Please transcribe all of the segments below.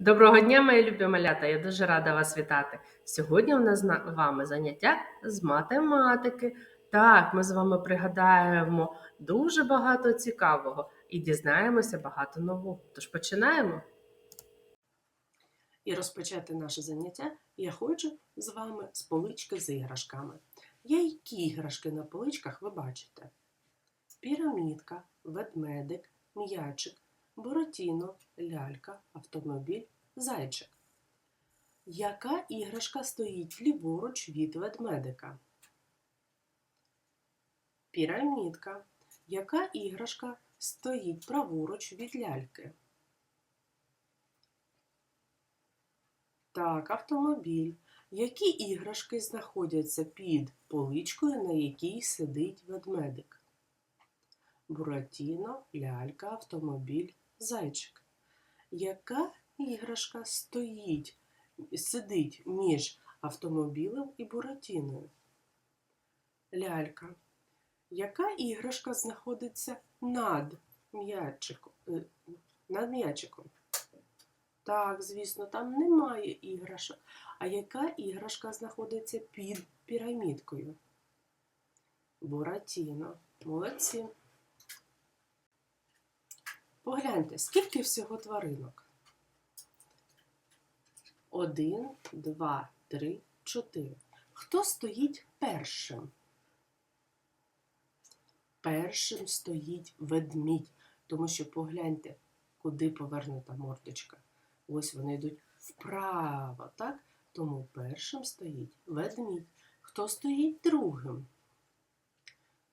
Доброго дня, мої любі малята! Я дуже рада вас вітати. Сьогодні у нас з вами заняття з математики. Так, ми з вами пригадаємо дуже багато цікавого і дізнаємося багато нового. Тож починаємо. І розпочати наше заняття я хочу з вами з полички з іграшками. Які іграшки на поличках ви бачите? Пірамідка, ведмедик, м'ячик, буратіно, лялька, автомобіль, зайчик. Яка іграшка стоїть ліворуч від ведмедика? Пірамідка. Яка іграшка стоїть праворуч від ляльки? Так, автомобіль. Які іграшки знаходяться під поличкою, на якій сидить ведмедик? Буратіно, лялька, автомобіль, зайчик. Яка іграшка стоїть, сидить між автомобілем і буратіною? Лялька. Яка іграшка знаходиться над м'ячиком? е, Над м'ячиком? Так, звісно, там немає іграшок. А яка іграшка знаходиться під пірамідкою? Буратіно. Молодці. Погляньте, скільки всього тваринок? Один, два, три, чотири. Хто стоїть першим? Першим стоїть ведмідь, тому що погляньте, куди повернута мордочка. Ось вони йдуть вправо, так? Тому першим стоїть ведмідь. Хто стоїть другим?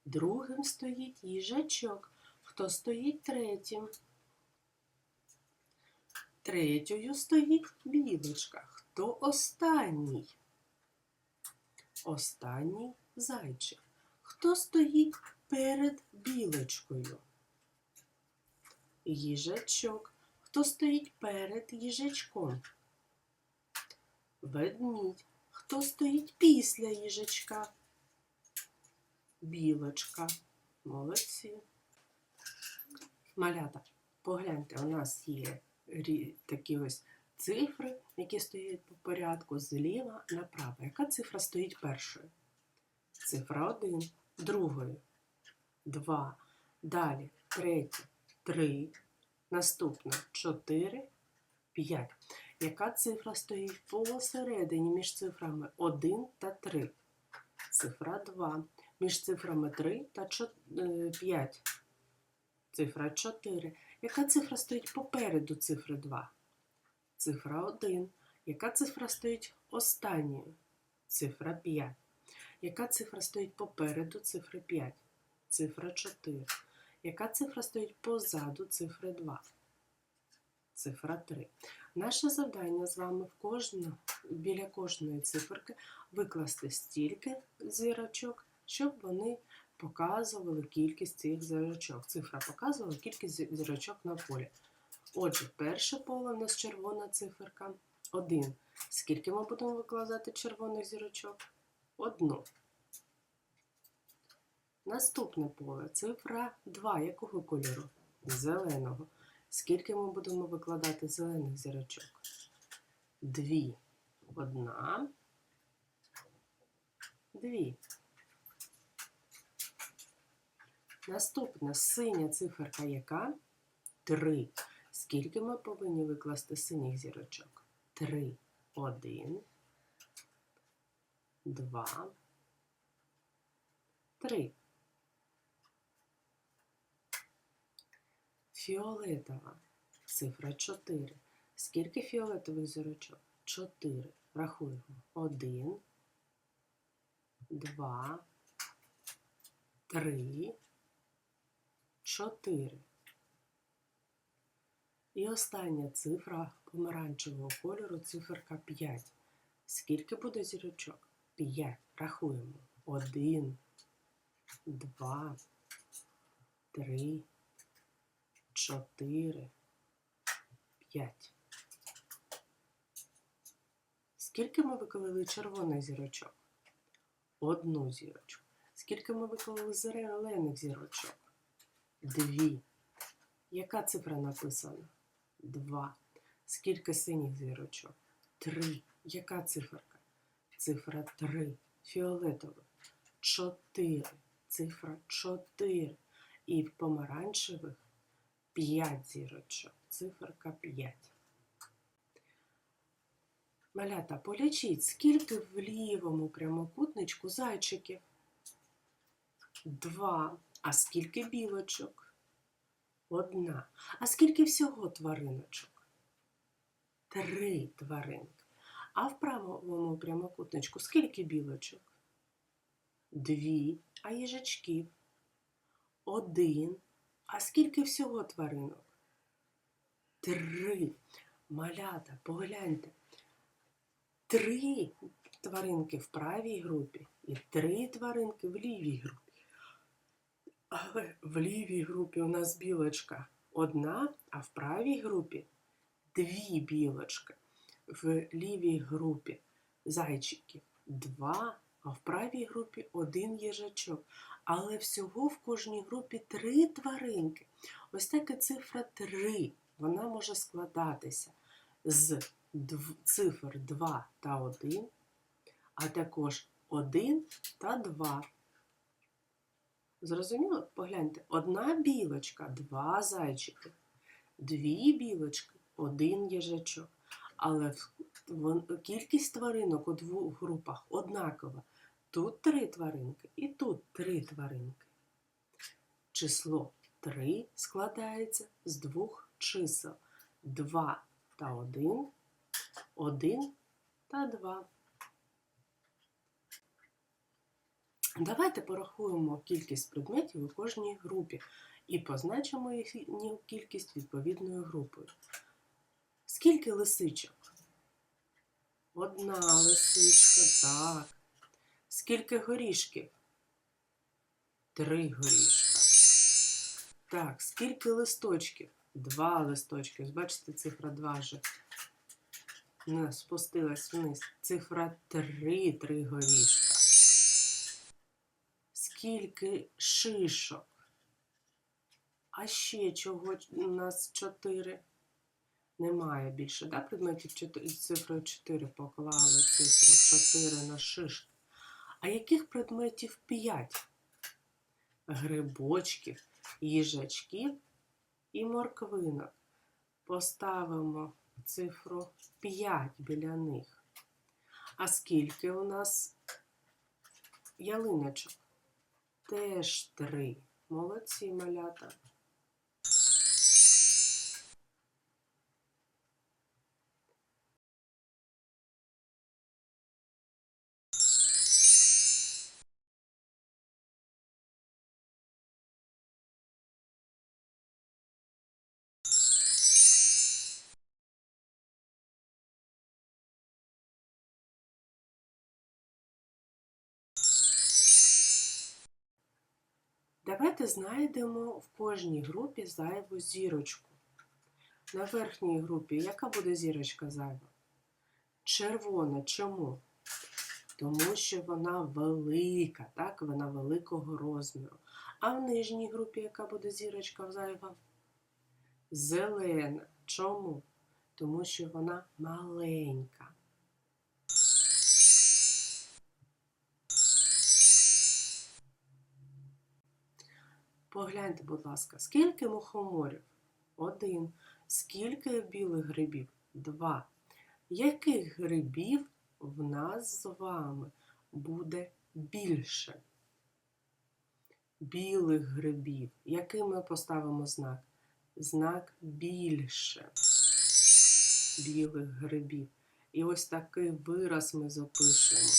Другим стоїть їжачок. Хто стоїть третім? Третьою стоїть білочка. Хто останній? Останній зайчик. Хто стоїть перед білочкою? Їжачок. Хто стоїть перед їжачком? Ведмідь. Хто стоїть після їжачка? Білочка. Молодці. Малята, погляньте, у нас є такі ось цифри, які стоять по порядку зліва направо. Яка цифра стоїть першою? Цифра 1, другою, 2, далі, третя, 3, наступна 4, 5. Яка цифра стоїть посередині між цифрами 1 та 3? Цифра 2. Між цифрами 3 та 5. Цифра 4. Яка цифра стоїть попереду цифри 2? Цифра 1. Яка цифра стоїть останньою? Цифра 5. Яка цифра стоїть попереду цифри 5? Цифра 4. Яка цифра стоїть позаду цифри 2? Цифра 3. Наше завдання з вами в кожну, біля кожної циферки викласти стільки зірочок, щоб вони показували кількість цих зірочок. Цифра показувала кількість зірочок на полі. Отже, перше поле у нас червона циферка 1. Скільки ми будемо викладати червоних зірочок? Одну. Наступне поле цифра 2. Якого кольору? Зеленого. Скільки ми будемо викладати зелених зірочок? Дві. Одна. Дві. Наступна синя циферка яка? Три. Скільки ми повинні викласти синіх зірочок? Три. Один. Два. Три. Фіолетова. Цифра 4. Скільки фіолетових зірочок? 4. Рахуємо. 1, 2, 3, 4. І остання цифра помаранчевого кольору циферка 5. Скільки буде зірочок? 5. Рахуємо. 1, 2, 3, 4, 5. Скільки ми виклали червоних зірочок? Одну зірочку. Скільки ми виклали зелених зірочок? Дві. Яка цифра написана? Два. Скільки синіх зірочок? Три. Яка циферка? Цифра три. Фіолетових. Чотири. Цифра чотири. І в помаранчевих п'ять зірочок. Циферка п'ять. Малята, полічіть, скільки в лівому прямокутничку зайчиків? Два. А скільки білочок? Одна. А скільки всього твариночок? Три тваринки. А в правому прямокутничку скільки білочок? Дві. А їжачків? Один. А скільки всього тваринок? Три. Малята, погляньте. Три тваринки в правій групі і три тваринки в лівій групі. Але в лівій групі у нас білочка одна, а в правій групі дві білочки. В лівій групі зайчиків два, а в правій групі один їжачок. Але всього в кожній групі три тваринки. Ось така цифра три. Вона може складатися з цифр 2 та 1, а також 1 та 2. Зрозуміло? Погляньте, одна білочка, два зайчики, дві білочки, один їжачок. Але кількість тваринок у двох групах однакова. Тут три тваринки і тут три тваринки. Число 3 складається з двох чисел 2 та 1, 1 та 2. Давайте порахуємо кількість предметів у кожній групі і позначимо їхню кількість відповідною групою. Скільки лисичок? Одна лисичка, так. Скільки горішків? Три горішка. Так, скільки листочків? Два листочки. Бачите, цифра 2 вже спустилась вниз. Цифра 3, три горішка. Скільки шишок? А ще чого у нас 4? Немає більше, да, предметів з цифрою 4 поклали цифру 4 на шишки. А яких предметів 5? Грибочків, їжачків і морквинок. Поставимо цифру 5 біля них. А скільки у нас ялиночок? Теж 3. Молодці малята. Давайте знайдемо в кожній групі зайву зірочку. На верхній групі яка буде зірочка зайва? Червона. Чому? Тому що вона велика, так? Вона великого розміру. А в нижній групі яка буде зірочка зайва? Зелена. Чому? Тому що вона маленька. Погляньте, будь ласка, скільки мухоморів? Один. Скільки білих грибів? Два. Яких грибів в нас з вами буде більше? Білих грибів. Який ми поставимо знак? Знак більше білих грибів. І ось такий вираз ми запишемо.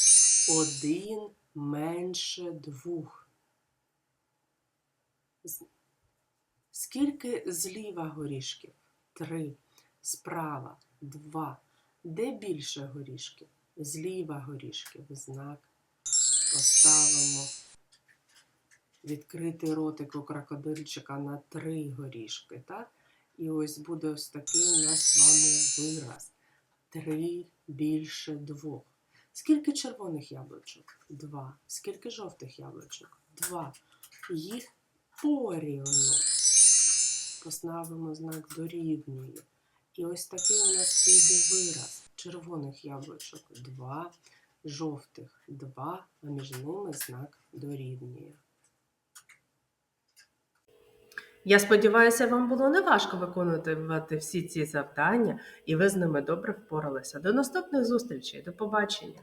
Один менше двох. Скільки зліва горішків? Три. Справа два. Де більше горішків? Зліва горішків. Знак поставимо. Відкритий ротик у крокодильчика на три горішки, так? І ось буде ось такий у нас з вами вираз. Три більше двох. Скільки червоних яблучок? Два. Скільки жовтих яблучок? Два. Їх порівну. Поставимо знак дорівнює. І ось такий у нас вийде вираз. Червоних яблучок 2, жовтих 2, а між ними знак дорівнює. Я сподіваюся, вам було неважко виконувати всі ці завдання, і ви з ними добре впоралися. До наступних зустрічей, до побачення!